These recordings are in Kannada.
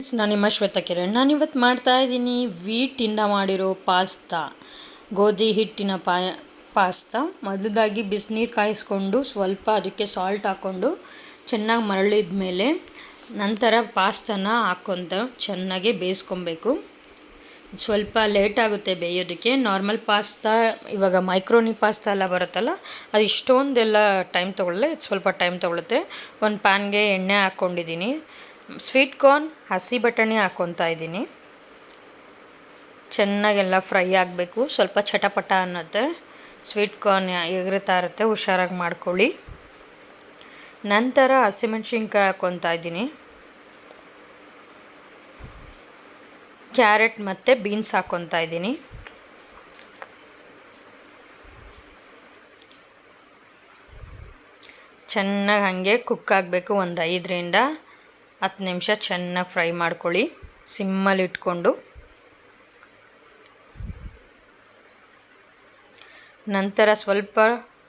ನಾನು ನಿಮ್ಮ ಶ್ವೇತಾ ಕಿರಣ್ ನಾನಿವತ್ತು ಮಾಡ್ತಾ ಇದ್ದೀನಿ ವೀಟಿಂದ ಮಾಡಿರೋ ಪಾಸ್ತಾ. ಗೋಧಿ ಹಿಟ್ಟಿನ ಪಾಯ, ಪಾಸ್ತಾ. ಮೊದಲಾಗಿ ಬಿಸಿನೀರು ಕಾಯಿಸ್ಕೊಂಡು ಸ್ವಲ್ಪ ಅದಕ್ಕೆ ಸಾಲ್ಟ್ ಹಾಕ್ಕೊಂಡು ಚೆನ್ನಾಗಿ ಮರಳಿದ ಮೇಲೆ ನಂತರ ಪಾಸ್ತಾನ ಹಾಕ್ಕೊಂತ ಚೆನ್ನಾಗಿ ಬೇಯಿಸ್ಕೊಬೇಕು. ಸ್ವಲ್ಪ ಲೇಟ್ ಆಗುತ್ತೆ ಬೇಯೋದಕ್ಕೆ. ನಾರ್ಮಲ್ ಪಾಸ್ತಾ, ಇವಾಗ ಮೈಕ್ರೋನಿ ಪಾಸ್ತಾ ಎಲ್ಲ ಬರುತ್ತಲ್ಲ, ಅದು ಇಷ್ಟೊಂದೆಲ್ಲ ಟೈಮ್ ತೊಗೊಳ್ಳಲ್ಲ ಸ್ವಲ್ಪ ಟೈಮ್ ತೊಗೊಳುತ್ತೆ. ಒಂದು ಪ್ಯಾನ್ಗೆ ಎಣ್ಣೆ ಹಾಕ್ಕೊಂಡಿದ್ದೀನಿ. ಸ್ವೀಟ್ ಕಾರ್ನ್ ಹಸಿ ಬಟಾಣಿ ಹಾಕ್ಕೊತಾ ಇದ್ದೀನಿ. ಚೆನ್ನಾಗೆಲ್ಲ ಫ್ರೈ ಆಗಬೇಕು. ಸ್ವಲ್ಪ ಚಟಪಟ ಅನ್ನತ್ತೆ. ಸ್ವೀಟ್ ಕಾರ್ನ್ ಎಗರುತ್ತಾ ಇರುತ್ತೆ, ಹುಷಾರಾಗಿ ಮಾಡ್ಕೊಳ್ಳಿ. ನಂತರ ಹಸಿಮೆಣ್ಸಿನ್ಕಾಯಿ ಹಾಕ್ಕೊತಾ ಇದ್ದೀನಿ. ಕ್ಯಾರೆಟ್ ಮತ್ತು ಬೀನ್ಸ್ ಹಾಕ್ಕೊತಾ ಇದ್ದೀನಿ. ಚೆನ್ನಾಗಿ ಹಾಗೆ ಕುಕ್ ಆಗಬೇಕು ಒಂದು ಐದರಿಂದ ಹತ್ತು ನಿಮಿಷ ಚೆನ್ನಾಗಿ ಫ್ರೈ ಮಾಡ್ಕೊಳ್ಳಿ. ಸಿಮ್ಮಲ್ಲಿ ಇಟ್ಕೊಂಡು. ನಂತರ ಸ್ವಲ್ಪ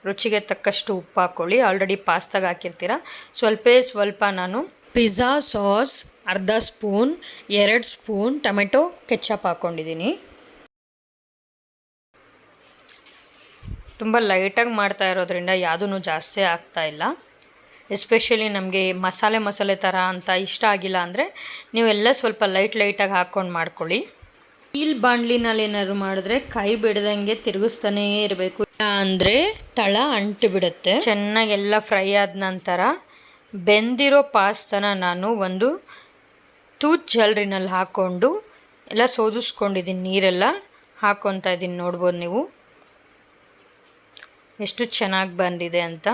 ರುಚಿಗೆ ತಕ್ಕಷ್ಟು ಉಪ್ಪು ಹಾಕ್ಕೊಳ್ಳಿ. ಆಲ್ರೆಡಿ ಪಾಸ್ತಾಗ ಹಾಕಿರ್ತೀರ. ಸ್ವಲ್ಪ ಸ್ವಲ್ಪ ನಾನು ಪಿಜ್ಜಾ ಸಾಸ್, ಅರ್ಧ ಸ್ಪೂನ್, ಎರಡು ಸ್ಪೂನ್ ಟೊಮೆಟೊ ಕೆಚ್ಚಪ್ ಹಾಕ್ಕೊಂಡಿದ್ದೀನಿ ತುಂಬ ಲೈಟಾಗಿ ಮಾಡ್ತಾ ಇರೋದ್ರಿಂದ ಯಾವುದೂ ಜಾಸ್ತಿ ಆಗ್ತಾ ಇಲ್ಲ. ಎಸ್ಪೆಷಲಿ ನಮಗೆ ಮಸಾಲೆ ಮಸಾಲೆ ಥರ ಅಂತ ಇಷ್ಟ ಆಗಿಲ್ಲ ಅಂದರೆ ನೀವೆಲ್ಲ ಸ್ವಲ್ಪ ಲೈಟ್ ಲೈಟಾಗಿ ಹಾಕ್ಕೊಂಡು ಮಾಡ್ಕೊಳ್ಳಿ. ಸ್ಟೀಲ್ ಬಾಂಡ್ಲಿನಲ್ಲಿ ಏನಾದ್ರು ಮಾಡಿದ್ರೆ ಕೈ ಬಿಡ್ದಂಗೆ ತಿರುಗಿಸ್ತಾನೇ ಇರಬೇಕು. ಅಂದರೆ ತಳ ಅಂಟು ಬಿಡುತ್ತೆ. ಚೆನ್ನಾಗೆಲ್ಲ ಫ್ರೈ ಆದ ನಂತರ ಬೆಂದಿರೋ ಪಾಸ್ತನ ನಾನು ಒಂದು ತೂತ್ ಜಲ್ರಿನಲ್ಲಿ ಹಾಕ್ಕೊಂಡು ಎಲ್ಲ ಸೋದಿಸ್ಕೊಂಡಿದ್ದೀನಿ ನೀರೆಲ್ಲ ಹಾಕ್ಕೊತಾ ಇದ್ದೀನಿ ನೋಡ್ಬೋದು ನೀವು. ಎಷ್ಟು ಚೆನ್ನಾಗಿ ಬಂದಿದೆ ಅಂತ.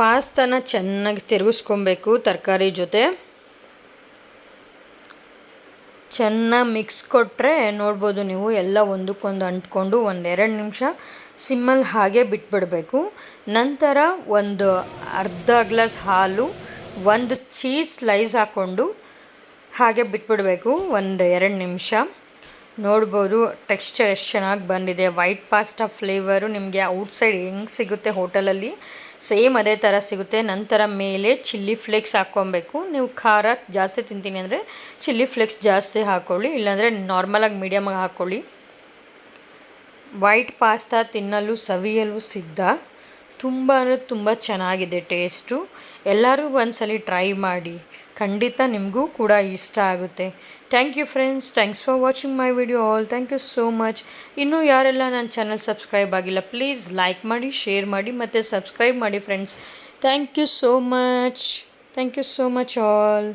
ಪಾಸ್ತಾನ ಚೆನ್ನಾಗಿ ತಿರುಗಿಸ್ಕೊಬೇಕು ತರಕಾರಿ ಜೊತೆ. ಚೆನ್ನಾಗಿ ಮಿಕ್ಸ್ ಕೊಟ್ಟರೆ ನೋಡ್ಬೋದು ನೀವು ಎಲ್ಲ ಒಂದಕ್ಕೊಂದು ಅಂಟ್ಕೊಂಡು ಒಂದೆರಡು ನಿಮಿಷ ಸಿಮ್ಮಲ್ಲಿ ಹಾಗೆ ಬಿಟ್ಬಿಡಬೇಕು. ನಂತರ ಒಂದು ಅರ್ಧ ಗ್ಲಾಸ್ ಹಾಲು, ಒಂದು ಚೀಸ್ ಸ್ಲೈಸ್ ಹಾಕ್ಕೊಂಡು ಹಾಗೆ ಬಿಟ್ಬಿಡಬೇಕು ಒಂದು ಎರಡು ನಿಮಿಷ. ನೋಡ್ಬೋದು ಟೆಕ್ಸ್ಚರ್ ಎಷ್ಟು ಚೆನ್ನಾಗಿ ಬಂದಿದೆ ವೈಟ್ ಪಾಸ್ಟಾ ಫ್ಲೇವರು ನಿಮಗೆ ಔಟ್ಸೈಡ್ ಹೆಂಗೆ ಸಿಗುತ್ತೆ ಹೋಟೆಲಲ್ಲಿ? ಸೇಮ್ ಅದೇ ಥರ ಸಿಗುತ್ತೆ, ನಂತರ ಮೇಲೆ ಚಿಲ್ಲಿ ಫ್ಲೇಕ್ಸ್ ಹಾಕ್ಕೊಬೇಕು. ನೀವು ಖಾರ ಜಾಸ್ತಿ ತಿಂತೀನಿ ಅಂದರೆ ಚಿಲ್ಲಿ ಫ್ಲೇಕ್ಸ್ ಜಾಸ್ತಿ ಹಾಕ್ಕೊಳ್ಳಿ ಇಲ್ಲಾಂದರೆ ನಾರ್ಮಲಾಗಿ ಮೀಡಿಯಮಾಗಿ ಹಾಕ್ಕೊಳ್ಳಿ ವೈಟ್ ಪಾಸ್ತಾ ತಿನ್ನಲು ಸವಿಯಲು ಸಿದ್ಧ. ತುಂಬ ಅಂದರೆ ತುಂಬ ಚೆನ್ನಾಗಿದೆ ಟೇಸ್ಟು ಎಲ್ಲರೂ ಒಂದ್ಸಲಿ ಟ್ರೈ ಮಾಡಿ. ಖಂಡಿತ ನಿಮಗೂ ಕೂಡ ಇಷ್ಟ ಆಗುತ್ತೆ. Thank you friends thanks for watching my video all thank you so much ಇನ್ನೂ ಯಾರೆಲ್ಲ ನನ್ನ ಚಾನಲ್ ಸಬ್ಸ್ಕ್ರೈಬ್ ಆಗಿಲ್ಲ ಪ್ಲೀಸ್ ಲೈಕ್ ಮಾಡಿ ಶೇರ್ ಮಾಡಿ, ಮತ್ತು ಸಬ್ಸ್ಕ್ರೈಬ್ ಮಾಡಿ friends thank you so much thank you so much all